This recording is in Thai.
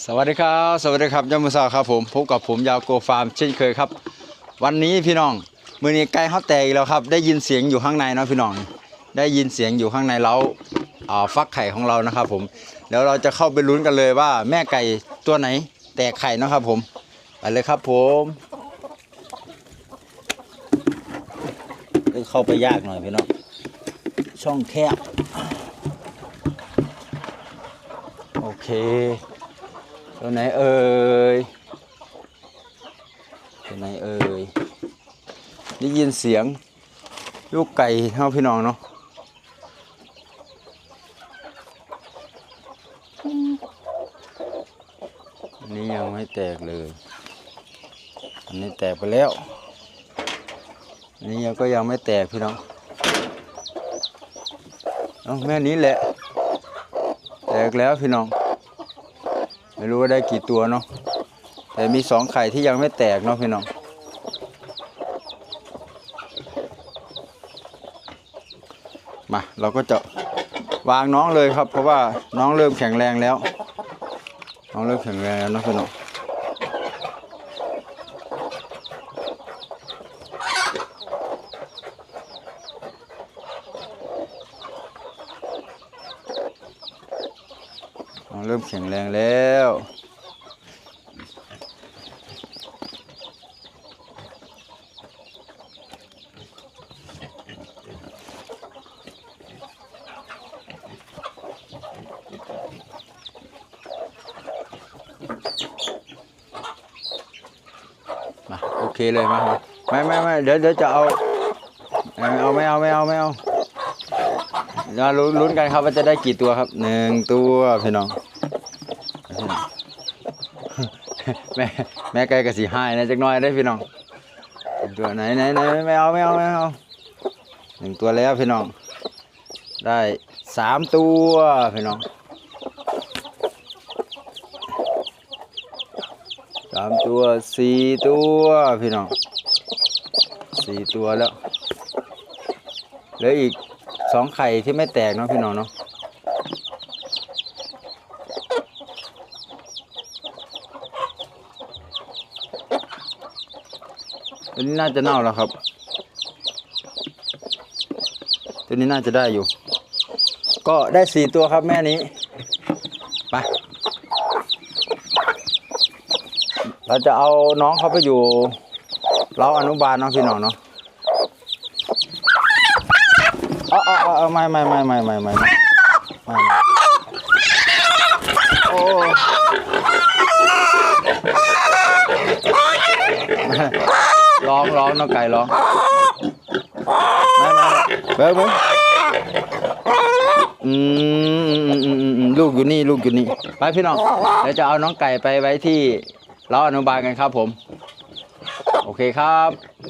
สวัสดีครับสวัสดีครับยามุสาครับผมพบกับผมยาวโกฟาร์มเช่นเคยครับ วันนี้พี่น้องมือนี้ไก่เขาแตกอีกแล้วครับ ได้ยินเสียงอยู่ข้างในเนาะพี่น้อง ได้ยินเสียงอยู่ข้างในเล้าฟักไข่ของเรานะครับผมแล้วเราจะเข้าไปลุ้นกันเลยว่า แม่ไก่ตัวไหน แตกไข่นะครับผมไปเลยครับผมเข้าไปยากหน่อยพี่น้องช่องแคบโอเค ตัวไหนเอ่ยตัวไหนเอ่ยได้ยินเสียงลูกไก่เท่าพี่น้องเนาะอันนี้ยังไม่แตกเลย อันนี้แตกไปแล้ว อันนี้ยังก็ยังไม่แตกพี่น้องเอาแม่นี้แหละ แตกแล้วพี่น้อง ไม่รู้ว่าได้กี่ตัวเนาะแต่มีสองไข่ที่ยังไม่แตกเนาะพี่น้องมาเราก็จะวางน้องเลยครับ เพราะว่าน้องเริ่มแข็งแรงแล้ว น้องเริ่มแข็งแรงแล้วเนาะพี่น้อง เริ่มแข็งแรงแล้วมาโอเคเลยมามาไม่ไม่ไม่เดี๋ยวเดี๋ยวจะเอา ไม่เอาไม่เอาไม่เอาไม่เอา เราลุ้นลุ้นกันครับว่าจะได้กี่ตัวครับหนึ่งตัวพี่น้องแม่แม่ไก่กับสีห้ายนะจักหน้อยได้พี่น้องตัวไหนไหนไหนไม่เอาไม่เอาไม่เอาหนึ่งตัวแล้วพี่น้อง ได้สามตัวพี่น้องสามตัวสี่ตัวพี่น้องสี่ตัวแล้วเหลืออีก สองไข่ที่ไม่แตกเนาะพี่น้องเนาะตัวนี้น่าจะเน่าแล้วครับ ตัวนี้น่าจะได้อยู่ ก็ได้สี่ตัวครับแม่นี้ ไป เราจะเอาน้องเขาไปอยู่เล้าอนุบาลเนาะพี่น้องเนาะ เออเออเออไม่ไม่ไม่ไม่ไม่ไม่ไม่ร้องร้องน้องไก่ร้องไม่ไม่เปมั้งลูกอยู่นี่ลูกอยู่นี่ไปพี่น้องเดี๋ยวจะเอาน้องไก่ไปไว้ที่เราอนุบาลกันครับผม โอเคครับ